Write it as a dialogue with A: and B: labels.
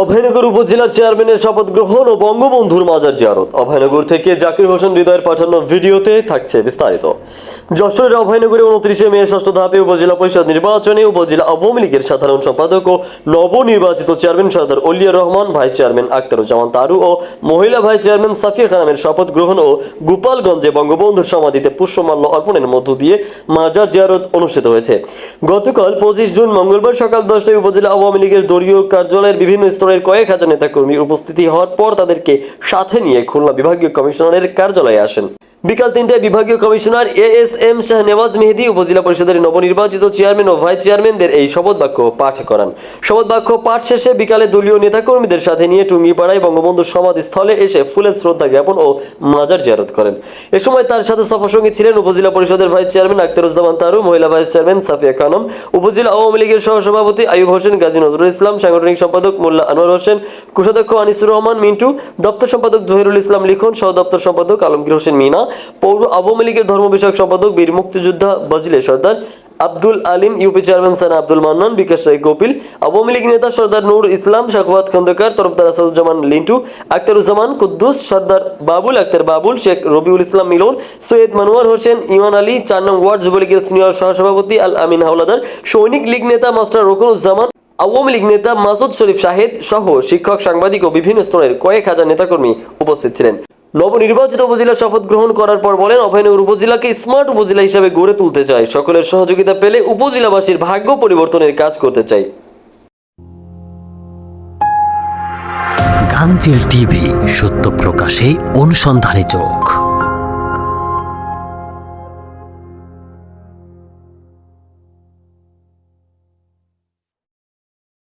A: অভয়নগর উপজেলার চেয়ারম্যানের শপথ গ্রহণ ও বঙ্গবন্ধুর মাজার জিয়ারত। অভয়নগর থেকে জাকির হোসেন হৃদয়ের পাঠানো ভিডিওতে থাকছে বিস্তারিত। যশোরের অভয়নগরে উনত্রিশে মে ষষ্ঠ ধাপে উপজেলা পরিষদ নির্বাচনে উপজেলা আওয়ামী লীগের সাধারণ সম্পাদক ও নবনির্বাচিত chairman Sardar Olia Rahman, vice chairman Aktaruzzaman Taru ও মহিলা ভাইস চেয়ারম্যান সাফিয়া খানামের শপথ গ্রহণ ও গোপালগঞ্জে বঙ্গবন্ধুর সমাধিতে পুষ্পমাল্য অর্পণের মধ্য দিয়ে মাজার জিয়ারত অনুষ্ঠিত হয়েছে। গতকাল পঁচিশ জুন মঙ্গলবার সকাল দশটায় উপজেলা আওয়ামী লীগের দলীয় কার্যালয়ের বিভিন্ন স্তরের কয়েক হাজার নেতাকর্মীর উপস্থিতি হওয়ার পর তাদেরকে সাথে নিয়ে খুলনা বিভাগীয় কমিশনারের কার্যালয়ে আসেন। বিকাল তিনটায় বিভাগীয় commissioner A S M Shahnewaz Mehedi উপজেলা পরিষদের নবনির্বাচিত চেয়ারম্যান ও ভাইস চেয়ারম্যানদের এই শপথ বাক্য পাঠ করান। শপথ বাক্য পাঠ শেষে বিকালে দলীয় নেতাকর্মীদের সাথে নিয়ে টুঙ্গিপাড়ায় বঙ্গবন্ধুর সমাধিস্থলে এসে ফুলের শ্রদ্ধা জ্ঞাপন ও মাজার জিয়ারত করেন। এ সময় তার সাথে সফরসঙ্গী ছিলেন উপজেলা পরিষদের ভাইস চেয়ারম্যান আক্তারুজ্জামান তারু, মহিলা ভাইস চেয়ারম্যান সাফিয়া খানম, উপজেলা আওয়ামী লীগের সহসভাপতি আয়ুব হোসেন, গাজী নজরুল ইসলাম, সাংগঠনিক সম্পাদক মোল্লা আনোয়ার হোসেন, কোষাধ্যক্ষ আনিসুর রহমান, মিন্টু, দপ্তর সম্পাদক জহিরুল ইসলাম লিখন সহ দপ্তর সম্পাদক আলমগীর হোসেন মিনা পৌর আওয়ামী লীগের ধর্ম বিষয়ক সম্পাদক, বীর মুক্তিযোদ্ধা বজলে সর্দার আব্দুল আলিম, ইউপি চেয়ারম্যান সানা আব্দুল মান্নান, বিকাশ রায় কপিল আওয়ামী লীগ নেতা সর্দার নূর ইসলাম শাকওয়াত খন্দকার, তরফদার আসাদুজ্জামান লিন্টু আক্তারুজ্জামান কুদ্দুস, সর্দার বাবুল আক্তার বাবুল, শেখ রবিউল ইসলাম মিলন, সৈয়দ মানোয়ার হোসেন ইমান আলী, চার নং ওয়ার্ড যুবলীগের সিনিয়র সহসভাপতি আল আমিন হাওলাদার, সৈনিক লীগ নেতা মাস্টার রকুনুজ্জামান আওয়ামী লীগ নেতা মাসুদ শরীফ শাহেদ সহ শিক্ষক, সাংবাদিক ও বিভিন্ন স্তরের কয়েক হাজার নেতাকর্মী উপস্থিত ছিলেন। নবনির্বাচিত উপজেলা শপথ গ্রহণ করার পর বলেন, অভয়নগর উপজেলাকে স্মার্ট উপজেলা হিসেবে গড়ে তুলতে চাই। সকলের সহযোগিতা পেলে উপজেলাবাসীর ভাগ্য পরিবর্তনের কাজ করতে চাই।
B: গাংচিল টিভি, সত্য প্রকাশে অনুসন্ধানে চোখ।